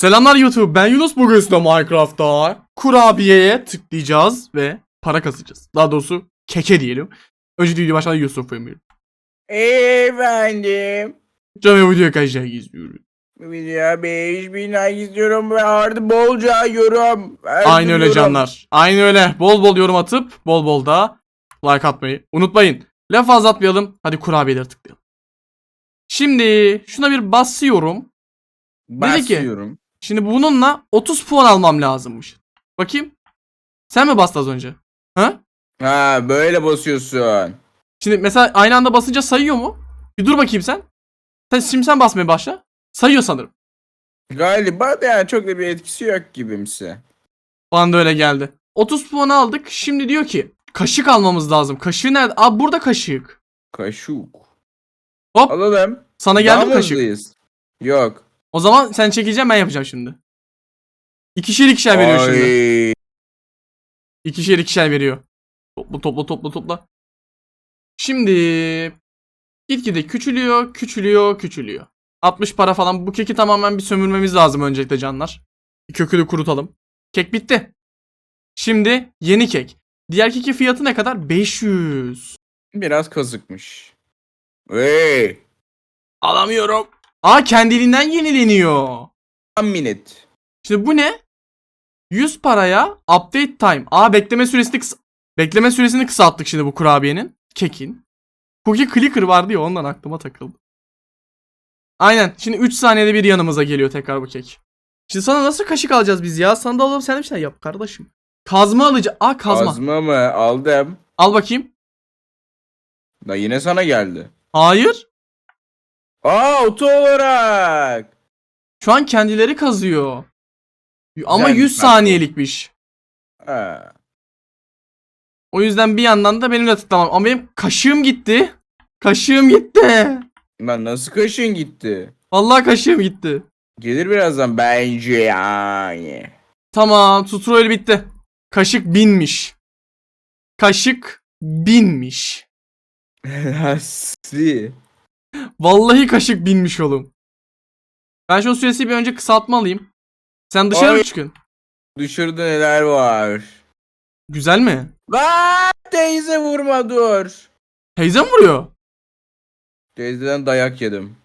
Selamlar YouTube ben Yunus bugün size Minecraft'ta kurabiyeye tıklayacağız ve para kasacağız. Daha doğrusu keke diyelim. Önce video başladan Yusuf emirim. Efendim. Canım video kaçacak izliyoruz. Bu videoya 5000 like istiyorum ve artı bolca yorum. Aynı öyle canlar. Aynı öyle. Bol bol yorum atıp bol bol da like atmayı unutmayın. Laf fazla atmayalım. Hadi kurabiyeleri tıklayalım. Şimdi şuna bir basıyorum. Dedi ki- Basıyorum. Şimdi bununla 30 puan almam lazımmış. Bakayım. Sen mi bastın az önce? Ha? Ha böyle basıyorsun. Şimdi mesela aynı anda basınca sayıyor mu? Bir dur bakayım sen. Sen şimdi sen basmaya başla. Sayıyor sanırım. Galiba da yani çok da bir etkisi yok gibimsi. Bana da öyle geldi. 30 puan aldık. Şimdi diyor ki kaşık almamız lazım. Kaşığı nerede? Aa burada kaşık. Kaşuk. Hop. Alalım. Sana geldi mi kaşık? Yok. O zaman sen çekeceğim ben yapacağım şimdi. İkişer ikişer veriyor şimdi. Ay. İkişer ikişer veriyor. Topla topla topla topla. Şimdi gitgide küçülüyor, küçülüyor, küçülüyor. 60 para falan. Bu keki tamamen bir sömürmemiz lazım öncelikle canlar. Bir kökünü kurutalım. Kek bitti. Şimdi yeni kek. Diğer kekin fiyatı ne kadar? 500. Biraz kazıkmış. Hey. Alamıyorum. Aa kendiliğinden yenileniyor. One minute. Şimdi bu ne? 100 paraya update time. Aa bekleme süresini kısa- bekleme süresini kısalttık şimdi bu kurabiyenin. Kekin. Cookie clicker vardı ya ondan aklıma takıldı. Aynen. Şimdi 3 saniyede bir yanımıza geliyor tekrar bu kek. Şimdi sana nasıl kaşık alacağız biz ya? Sana da alalım sen de bir şey yap kardeşim. Kazma alacağız. Aa kazma. Kazma mı? Aldım. Al bakayım. Da yine sana geldi. Hayır. Aa oto olarak. Şu an kendileri kazıyor. Ama Güzelmiş 100 bak bu. saniyelikmiş. Ha. O yüzden bir yandan da benim de tıklamam. Ama benim kaşığım gitti. Kaşığım gitti. Lan nasıl kaşın gitti? Vallahi kaşığım gitti. Gelir birazdan bence yani. Tamam tutorial bitti. Kaşık binmiş. Kaşık binmiş. Nasıl? Vallahi kaşık binmiş oğlum. Ben şu süresi bir önce kısaltmalıyım. Sen dışarı Ay. çıkın? Dışarıda neler var? Güzel mi? Lan teyze vurma dur. Teyze mi vuruyor? Teyzeden dayak yedim.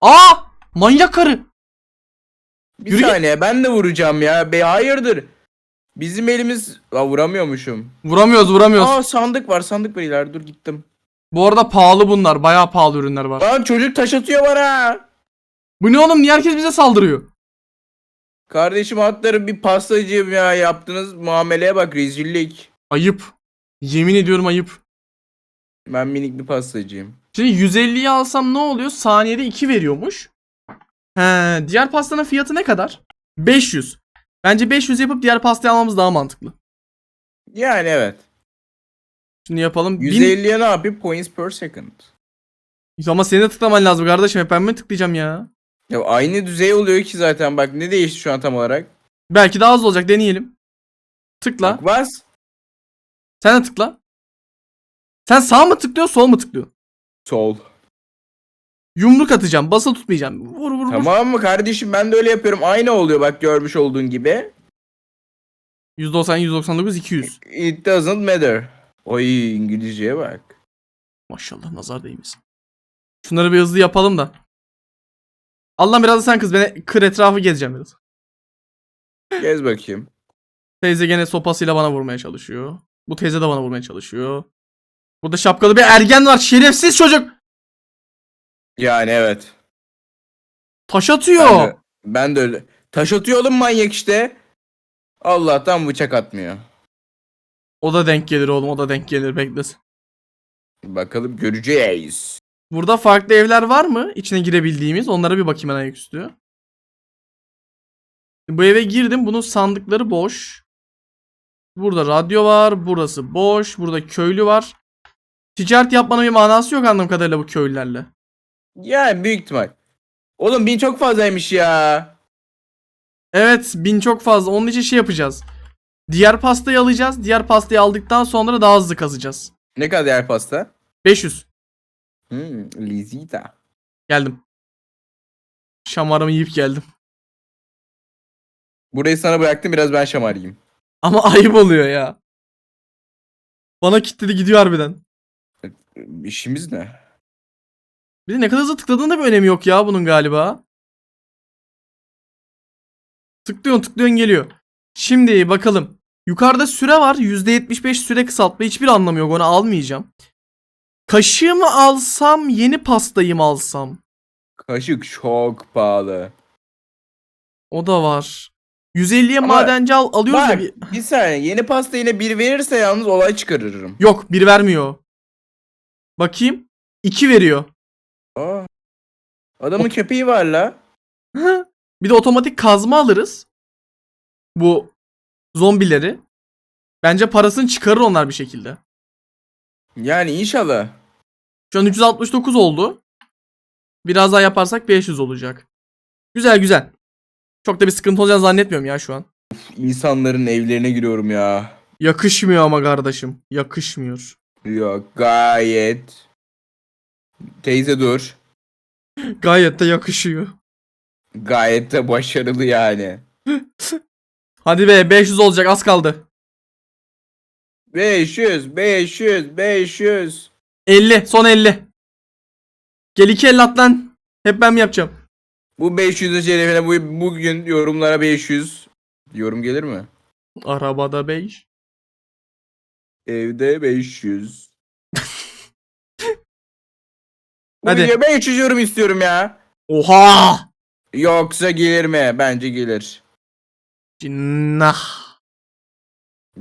Aa! Manyak karı. Bir Yürü git. saniye ben de vuracağım ya. Be hayırdır? Bizim elimiz... Aa, vuramıyormuşum. Vuramıyoruz vuramıyoruz. Aa sandık var sandık var ileride dur gittim. Bu arada pahalı bunlar. Bayağı pahalı ürünler var. Lan çocuk taş atıyor bana. Bu ne oğlum? Niye herkes bize saldırıyor? Kardeşim atları bir pastacıyım ya yaptığınız muameleye bak rezillik. Ayıp. Yemin ediyorum ayıp. Ben minik bir pastacıyım. Şimdi 150'yi alsam ne oluyor? Saniyede 2 veriyormuş. He, diğer pastanın fiyatı ne kadar? 500. Bence 500 yapıp diğer pastayı almamız daha mantıklı. Yani evet. Şimdi yapalım. 1000 150'ye ne yapayım? Points per second. Ama senin de tıklaman lazım kardeşim. Hep ben mi tıklayacağım ya? Ya aynı düzey oluyor ki zaten bak ne değişti şu an tam olarak. Belki daha az olacak. Deneyelim. Tıkla. Bak bas. Sen de tıkla. Sen sağ mı tıklıyorsun sol mu tıklıyorsun? Sol. Yumruk atacağım. Basılı tutmayacağım. Vur vur vur. Tamam mı kardeşim ben de öyle yapıyorum. Aynı oluyor bak görmüş olduğun gibi. 190, 199, 200. It doesn't matter. Oy İngilizceye bak. Maşallah nazar değmesin. Şunları bir hızlı yapalım da. Allah biraz da sen kız. Ben kır etrafı gezeceğim biraz. Gez bakayım. Teyze gene sopasıyla bana vurmaya çalışıyor. Bu teyze de bana vurmaya çalışıyor. Burada şapkalı bir ergen var. Şerefsiz çocuk. Yani evet. Taş atıyor. Ben de, ben de öyle. Taş atıyor oğlum manyak işte. Allah'tan bıçak atmıyor. O da denk gelir oğlum. O da denk gelir. Beklesin. Bakalım göreceğiz. Burada farklı evler var mı? İçine girebildiğimiz. Onlara bir bakayım ben ayaküstü. Bu eve girdim. Bunun sandıkları boş. Burada radyo var. Burası boş. Burada köylü var. Ticaret yapmanın bir manası yok anladığım kadarıyla bu köylülerle. Yani büyük ihtimal. Oğlum bin çok fazlaymış ya. Evet bin çok fazla. Onun için şey yapacağız. Diğer pastayı alacağız. Diğer pastayı aldıktan sonra daha hızlı kazacağız. Ne kadar yer pasta? 500. Hmm, Lizita. Geldim. Şamarımı yiyip geldim. Burayı sana bıraktım biraz ben şamarayım. Ama ayıp oluyor ya. Bana kilitledi gidiyor harbiden. İşimiz ne? Bir de ne kadar hızlı tıkladığında bir önemi yok ya bunun galiba. Tıklıyorsun tıklıyorsun geliyor. Şimdi bakalım. Yukarıda süre var. %75 süre kısaltma. Hiçbir anlamı yok. Onu almayacağım. Kaşığı mı alsam yeni pastayı mı alsam? Kaşık çok pahalı. O da var. 150'ye Ama madenci al, alıyoruz ya. Bak bir- bir saniye yeni pasta yine bir verirse yalnız olay çıkarırım. Yok bir vermiyor. Bakayım. 2 veriyor. Aa. Adamın köpeği var la. bir de otomatik kazma alırız. Bu zombileri. Bence parasını çıkarır onlar bir şekilde. Yani inşallah. Şu an 369 oldu. Biraz daha yaparsak 500 olacak. Güzel güzel. Çok da bir sıkıntı olacağını zannetmiyorum ya şu an. İnsanların evlerine giriyorum ya. Yakışmıyor ama kardeşim. Yakışmıyor. Yok gayet. Teyze dur. Gayet de yakışıyor. Gayet de başarılı yani. Hadi be 500 olacak az kaldı. 500, 500, 500. 50 son 50. Gel iki el at lan. Hep ben mi yapacağım? Bu 500'ün şerefine bu, bugün yorumlara 500. Yorum gelir mi? Arabada 5. Evde 500. Bu Hadi. videoya 500 yorum istiyorum ya. Oha! Yoksa gelir mi? Bence gelir. Cinnah.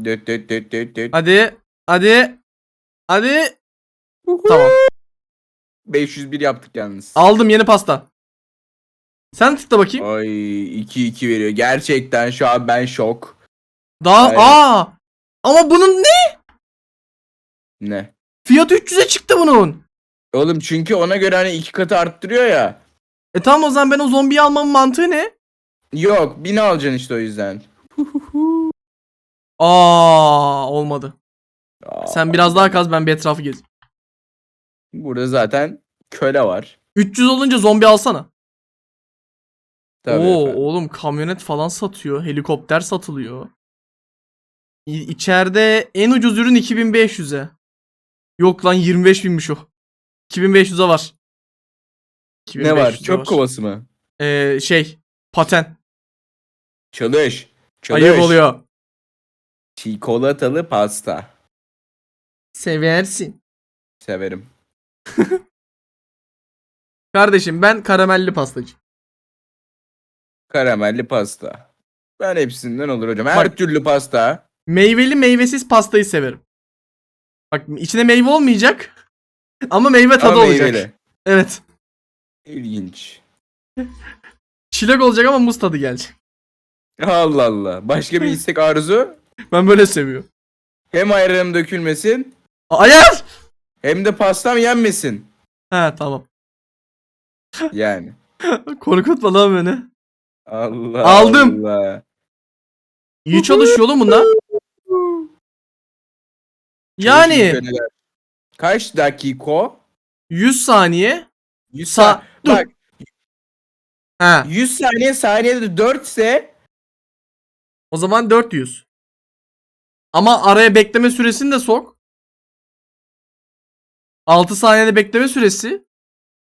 Düt düt düt düt düt. Hadi. Hadi. Hadi. Tamam. 501 yaptık yalnız. Aldım yeni pasta. Sen tıkla bakayım. Ay 2-2 veriyor. Gerçekten şu an ben şok. Daha Aynen. aa. Ama bunun ne? Ne? Fiyat 300'e çıktı bunun. Oğlum çünkü ona göre hani iki katı arttırıyor ya. E tamam o zaman ben o zombiyi almamın mantığı ne? Yok 1000 alacaksın işte o yüzden. Aa olmadı. Aa, Sen biraz daha kaz ben bir etrafı gez. Burada zaten köle var. 300 olunca zombi alsana. Tabii Oo efendim. oğlum kamyonet falan satıyor. Helikopter satılıyor. İ- içeride en ucuz ürün 2500'e. Yok lan 25 binmiş o. 2500'e var. Ne var? 2500'e Çöp kovası mı? Ee, şey paten. Çalış. Çalış. Ayıp oluyor. Çikolatalı pasta. Seversin. Severim. Kardeşim ben karamelli pastacı. Karamelli pasta. Ben hepsinden olur hocam. Her Bak- türlü pasta. Meyveli meyvesiz pastayı severim. Bak içine meyve olmayacak. Ama meyve tadı Ama olacak. meyveli. Evet. İlginç. Çilek olacak ama muz tadı gelecek. Allah Allah. Başka bir istek arzu. Ben böyle seviyorum. Hem ayranım dökülmesin Ayar! hem de pastam yenmesin. He tamam. Yani. Korkutma lan beni. Allah Aldım. Allah. İyi çalışıyor oğlum bunlar. Yani Kaç dakika? 100 saniye. 100 Sa- sa- dur. Bak He. 100 saniye saniyede 4 ise O zaman 400. Ama araya bekleme süresini de sok. 6 saniyede bekleme süresi.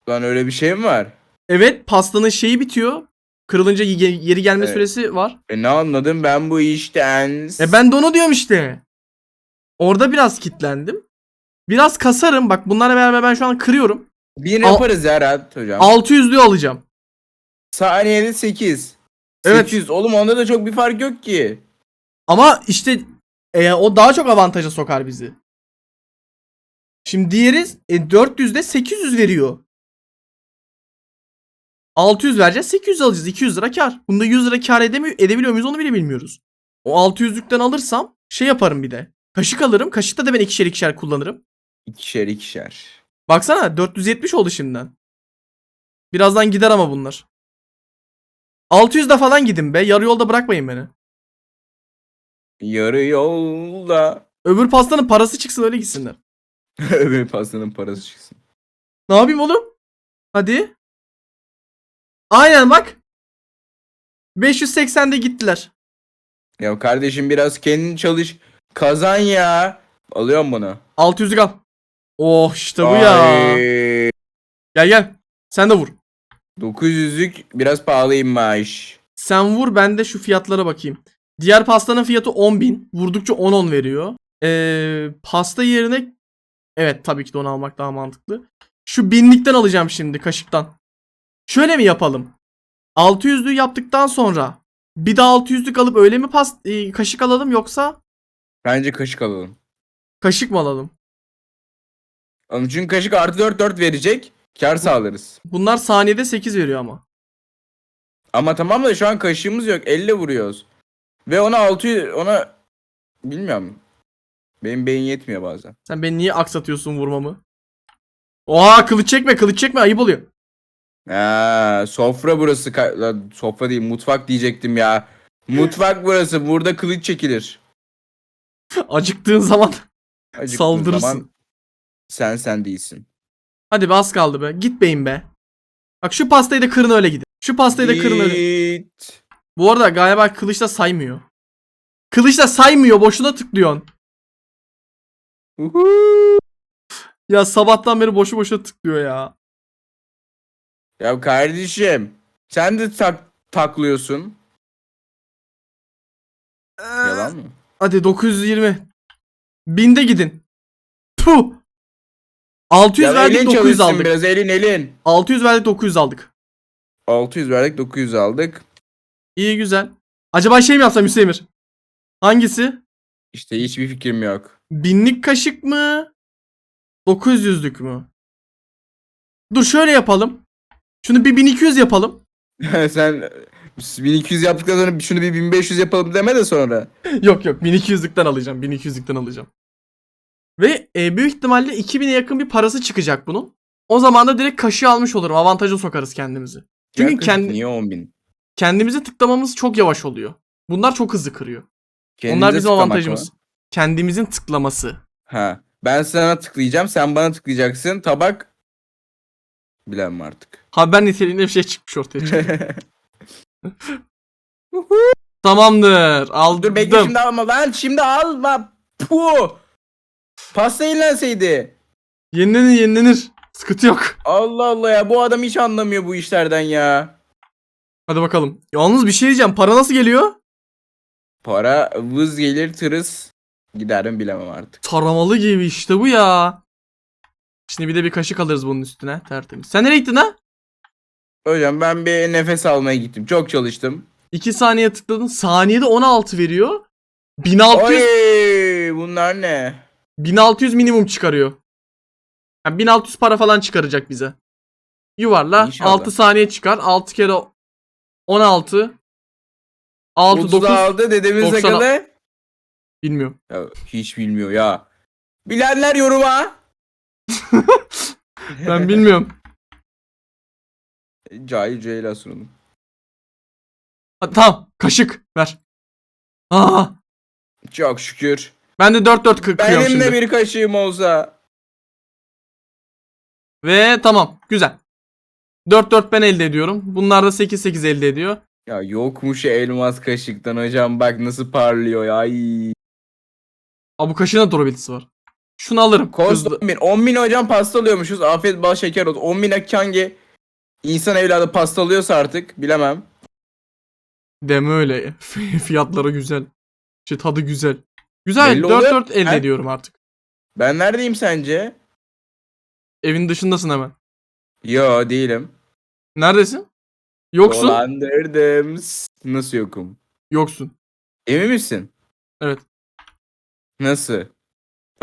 lan öyle bir şey mi var? Evet pastanın şeyi bitiyor. Kırılınca ye- yeri gelme Evet. süresi var. E ne anladım ben bu işten? E ben de onu diyorum işte. Orada biraz kitlendim. Biraz kasarım. Bak bunlarla beraber ben şu an kırıyorum. Bir Al- yaparız ya rahat hocam. 600'lüğü alacağım. Saniyede 8. Evet. 800. Oğlum onda da çok bir fark yok ki. Ama işte e, o daha çok avantaja sokar bizi. Şimdi diğeri e, 400'de 800 veriyor. 600 vereceğiz 800 alacağız 200 lira kar. Bunda 100 lira kar edemiyor, edebiliyor muyuz onu bile bilmiyoruz. O 600'lükten alırsam şey yaparım bir de. Kaşık alırım. Kaşıkta da ben ikişer ikişer kullanırım. İkişer ikişer. Baksana 470 oldu şimdiden. Birazdan gider ama bunlar. 600'de falan gidin be. Yarı yolda bırakmayın beni. Yarı yolda. Öbür pastanın parası çıksın öyle gitsinler. Öbür pastanın parası çıksın. Ne yapayım oğlum? Hadi. Aynen bak. 580'de gittiler. Ya kardeşim biraz kendin çalış. Kazan ya. Alıyorum bunu. 600'lük al. Oh işte bu ya. Ay, Gel gel. Sen de vur. 900'lük biraz pahalıymış. Sen vur ben de şu fiyatlara bakayım. Diğer pastanın fiyatı 10.000. Vurdukça 10-10 veriyor. Ee, pasta yerine evet tabii ki de onu almak daha mantıklı. Şu binlikten alacağım şimdi kaşıktan. Şöyle mi yapalım? 600'lüğü yaptıktan sonra bir daha 600'lük alıp öyle mi pas e, kaşık alalım yoksa Bence kaşık alalım. kaşık mı alalım? İçin kaşık artı 4 4 verecek. Kar sağlarız. Bunlar saniyede 8 veriyor ama. Ama tamam da şu an kaşığımız yok. Elle vuruyoruz. Ve ona 600 ona bilmiyorum. Benim beyin yetmiyor bazen. Sen beni niye aksatıyorsun vurmamı? Oha kılıç çekme kılıç çekme ayıp oluyor. Ha, sofra burası. Ka- Lan, sofra değil mutfak diyecektim ya. Mutfak burası. Burada kılıç çekilir. Acıktığın zaman Acıktığın Saldırırsın. zaman sen sen değilsin. Hadi be az kaldı be. Git beyin be. Bak şu pastayı da kırın öyle gidin. Şu pastayı da kırın öyle. Git. Bu arada galiba kılıçla saymıyor. Kılıçla saymıyor. Boşuna tıklıyorsun. Uhu. Ya sabahtan beri boşu boşuna tıklıyor ya. Ya kardeşim sen de tak taklıyorsun. Yalan mı? Hadi 920. Binde gidin. Puh. 600 Ya verdik elin 900 çalışsın aldık. biraz elin elin. 600 verdik 900 aldık. 600 verdik 900 aldık. İyi güzel. Acaba şey mi yapsam Hüseyin Hangisi? İşte hiçbir fikrim yok. Binlik kaşık mı? 900'lük mü? Dur şöyle yapalım. Şunu bir 1200 yapalım. Sen 1200 yaptıktan sonra şunu bir 1500 yapalım deme de sonra. yok yok 1200'lükten alacağım. 1200'lükten alacağım. Ve e, büyük ihtimalle 2000'e yakın bir parası çıkacak bunun. O zaman da direkt kaşığı almış olurum. Avantaja sokarız kendimizi. Çünkü Yaklaşık kendi, Niye 10.000? kendimizi tıklamamız çok yavaş oluyor. Bunlar çok hızlı kırıyor. Kendinize Onlar bizim tıklamak avantajımız. mı? Kendimizin tıklaması. Ha. Ben sana tıklayacağım sen bana tıklayacaksın. Tabak bilemem artık. Haber niteliğinde bir şey çıkmış ortaya. çıktı. Tamamdır. Aldım. Dur bekle şimdi alma lan şimdi alma. Puh. Pasta yenilenseydi. Yenilenir yenilenir. Sıkıntı yok. Allah Allah ya bu adam hiç anlamıyor bu işlerden ya. Hadi bakalım. Yalnız bir şey diyeceğim. Para nasıl geliyor? Para vız gelir tırıs gider mi bilemem artık. Taramalı gibi işte bu ya. Şimdi bir de bir kaşık alırız bunun üstüne. Tertemiz. Sen nereye gittin ha? Hocam ben bir nefes almaya gittim. Çok çalıştım. 2 saniye tıkladın. Saniyede 16 veriyor. 1600 Oy bunlar ne? 1600 minimum çıkarıyor. Yani 1600 para falan çıkaracak bize. Yuvarla İnşallah. 6 saniye çıkar. 6 kere 16 6 30 9 aldı dedemiz 90 sakalı. bilmiyorum. Ya, hiç bilmiyor ya. Bilenler yoruma. Ben bilmiyorum. Cahil Ceyla sunum. Hadi, tamam kaşık ver. Aa, Çok şükür. Ben de 4 4 kı- kırıyorum Benim şimdi. de bir kaşığım olsa. Ve tamam güzel. 4 4 ben elde ediyorum. Bunlar da 8 8 elde ediyor. Ya yokmuş elmas kaşıktan hocam bak nasıl parlıyor ya. Ay. Aa bu kaşığın da durabilitesi var. Şunu alırım. Kost Hızlı. 10 bin. 10 bin hocam pasta alıyormuşuz. Afiyet bal şeker olsun. 10 bin hangi insan evladı pasta alıyorsa artık bilemem. Deme öyle. Fiyatları güzel. Şey tadı güzel. Güzel. Belli 4 oluyor. 4 elde Ha? ediyorum artık. Ben neredeyim sence? Evin dışındasın hemen. Yo değilim. Neredesin? Yoksun. Dolandırdım. S- Nasıl yokum? Yoksun. Emin misin? Evet. Nasıl?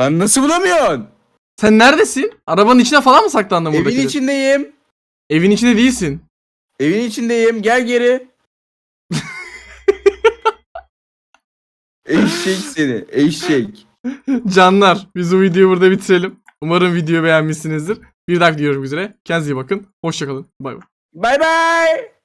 Lan nasıl bulamıyorsun? Sen neredesin? Arabanın içine falan mı saklandın Evin içindeyim. Evin içinde değilsin. Evin içindeyim. Gel geri. Eşek seni. Eşek. Canlar biz bu videoyu burada bitirelim. Umarım videoyu beğenmişsinizdir. Bir dahaki görüşmek üzere. Kendinize iyi bakın. Hoşçakalın. Bay bay. Bay bay.